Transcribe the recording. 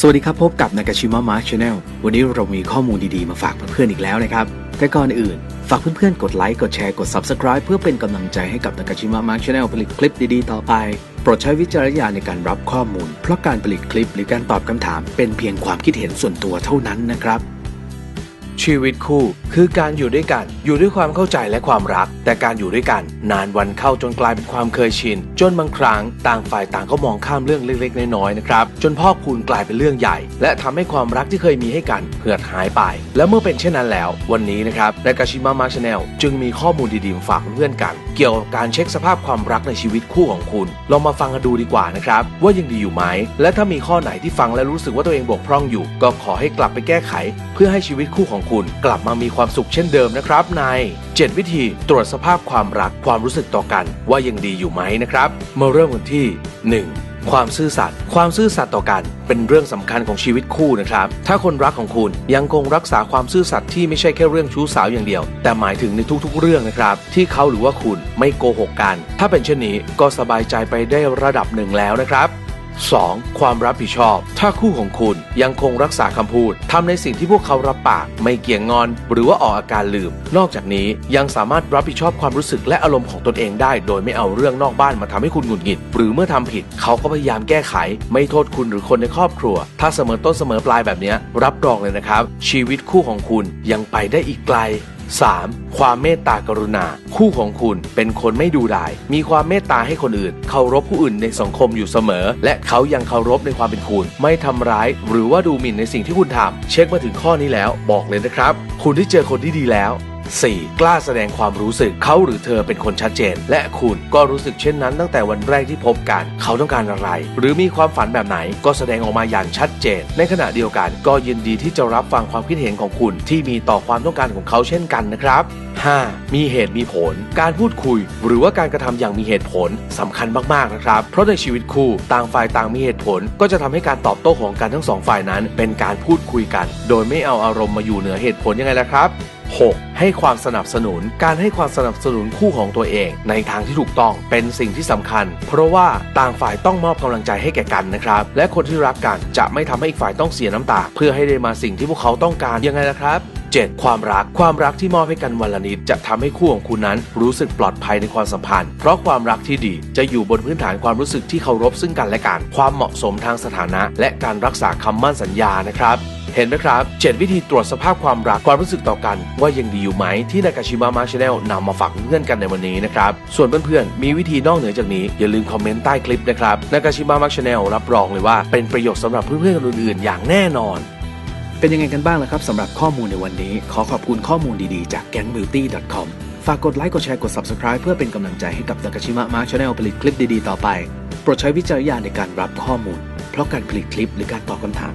สวัสดีครับ พบกับนากาชิมะมาร์ชแนลวันนี้เรามีข้อมูลดีๆ มาฝากเพื่อนๆอีกแล้วนะครับ แต่ก่อนอื่น ฝากเพื่อนๆ กดไลค์ กดแชร์ กด Subscribe เพื่อเป็นกำลังใจให้กับนากาชิมะมาร์ชแนลผลิตคลิปดีๆ ต่อไป โปรดใช้วิจารณญาณในการรับข้อมูล เพราะการผลิตคลิปหรือการตอบคำถาม เป็นเพียงความคิดเห็นส่วนตัวเท่านั้นนะครับ ชีวิตคู่ คือการอยู่ด้วยกัน อยู่ด้วยความเข้าใจและความรัก แต่การอยู่ด้วยกัน นานวันเข้าจนกลายเป็นความเคยชิน จนบางครั้งต่างฝ่ายต่างก็มองข้ามเรื่องเล็กๆ น้อยๆนะครับจนพ่อคูณกลายเป็นเรื่องใหญ่ และทำให้ความรักที่เคยมีให้กันเหือดหายไป และเมื่อเป็นเช่นนั้นแล้ว วันนี้นะครับในกาชิมะมาชาแนลจึงมีข้อมูลดีๆฝากเพื่อนกัน เกี่ยวกับการเช็คสภาพความรักในชีวิตคู่ของคุณ ลองมาฟังกันดูดีกว่านะครับว่ายังดีอยู่ไหมและถ้ามีข้อไหนที่ฟังและรู้สึกว่าตัวเองบกพร่องอยู่ ก็ขอให้กลับไปแก้ไข เพื่อให้ชีวิตคู่ของคุณ กลับมามีความสุขเช่นเดิมนะครับใน7 วิธีตรวจสภาพความรักความรู้สึกต่อกันว่ายังดีอยู่ไหมนะครับ มาเริ่มกันที่ 1. ความซื่อสัตย์ ความซื่อสัตย์ต่อกัน เป็นเรื่องสำคัญของชีวิตคู่นะครับ ถ้าคนรักของคุณยังคงรักษาความซื่อสัตย์ที่ไม่ใช่แค่เรื่องชู้สาวอย่างเดียว แต่หมายถึงในทุกๆ เรื่องนะครับ ที่เขาหรือว่าคุณไม่โกหกกัน ถ้าเป็นเช่นนี้ก็สบายใจไปได้ระดับหนึ่งแล้วนะครับ 2. ความรับผิดชอบ ถ้าคู่ของคุณยังคงรักษาคำพูดทำในสิ่งที่พวกเขารับปาก ไม่เกี่ยงงอน หรือว่าออกอาการลืม นอกจากนี้ยังสามารถรับผิดชอบความรู้สึกและอารมณ์ของตนเองได้ โดยไม่เอาเรื่องนอกบ้านมาทำให้คุณหงุดหงิด หรือเมื่อทำผิด เขาก็พยายามแก้ไข ไม่โทษคุณหรือคนในครอบครัว ถ้าเสมอต้นเสมอปลายแบบนี้รับรองเลยนะครับ ชีวิตคู่ของคุณยังไปได้อีกไกล 3. ความเมตตากรุณา คู่ของคุณเป็นคนไม่ดูดาย มีความเมตตาให้คนอื่น เคารพผู้อื่นในสังคมอยู่เสมอ และเขายังเคารพในความเป็นคุณ ไม่ทำร้าย หรือว่าดูหมิ่นในสิ่งที่คุณทำเช็คมาถึงข้อนี้แล้ว บอกเลยนะครับ คุณได้เจอคนที่ดีแล้ว 4. กล้าแสดงความรู้สึกเขาหรือเธอเป็นคนชัดเจน และคุณก็รู้สึกเช่นนั้นตั้งแต่วันแรกที่พบกัน เขาต้องการอะไร หรือมีความฝันแบบไหนก็แสดงออกมาอย่างชัดเจน ในขณะเดียวกันก็ยินดีที่จะรับฟังความคิดเห็นของคุณที่มีต่อความต้องการของเขาเช่นกันนะครับ 5. มีเหตุมีผล การพูดคุย หรือว่าการกระทำอย่างมีเหตุผลสำคัญมากๆนะครับ เพราะในชีวิตคู่ต่างฝ่ายต่างมีเหตุผล ก็จะทำให้การตอบโต้ของกันทั้งสองฝ่ายนั้น เป็นการพูดคุยกัน โดยไม่เอาอารมณ์มาอยู่เหนือเหตุผลยังไงล่ะครับ 6. ให้ความสนับสนุน การให้ความสนับสนุนคู่ของตัวเอง ในทางที่ถูกต้องเป็นสิ่งที่สำคัญ เพราะว่าต่างฝ่ายต้องมอบกำลังใจให้แก่กันนะครับ และคนที่รักกันจะไม่ทำให้อีกฝ่ายต้องเสียน้ำตา เพื่อให้ได้มาสิ่งที่พวกเขาต้องการยังไงล่ะครับ 7. ความรักความรักที่มอบให้กันวันละนิดจะทำให้คู่ของคุณนั้นรู้สึกปลอดภัยในความสัมพันธ์ เพราะความรักที่ดีจะอยู่บนพื้นฐานความรู้สึกที่เคารพซึ่งกันและกัน ความเหมาะสมทางสถานะ และการรักษาคำมั่นสัญญานะครับ เห็นไหมครับ 7 วิธีตรวจสภาพความรักความรู้สึกต่อกัน ว่ายังดีอยู่ไหมที่นากาชิมะมาชาแนลนำมาฝากเพื่อนกันในวันนี้นะครับ ส่วนเพื่อนๆ มีวิธีนอกเหนือจากนี้ อย่าลืมคอมเมนต์ใต้คลิปนะครับนากาชิมะมาชาแนลรับรองเลยว่าเป็นประโยชน์สำหรับเพื่อนๆคนอื่นๆอย่างแน่นอน เป็นยังไงกันบ้างล่ะครับสำหรับข้อมูลในวันนี้ ขอขอบคุณข้อมูลดีๆจาก gangbeauty.com ฝากกดไลค์กดแชร์กด Subscribe เพื่อเป็นกำลังใจให้กับนากาชิมะมาร์ชแนลผลิตคลิปดีๆต่อไปโปรดใช้วิจารณญาณในการรับข้อมูล เพราะการผลิตคลิปหรือการตอบคำถาม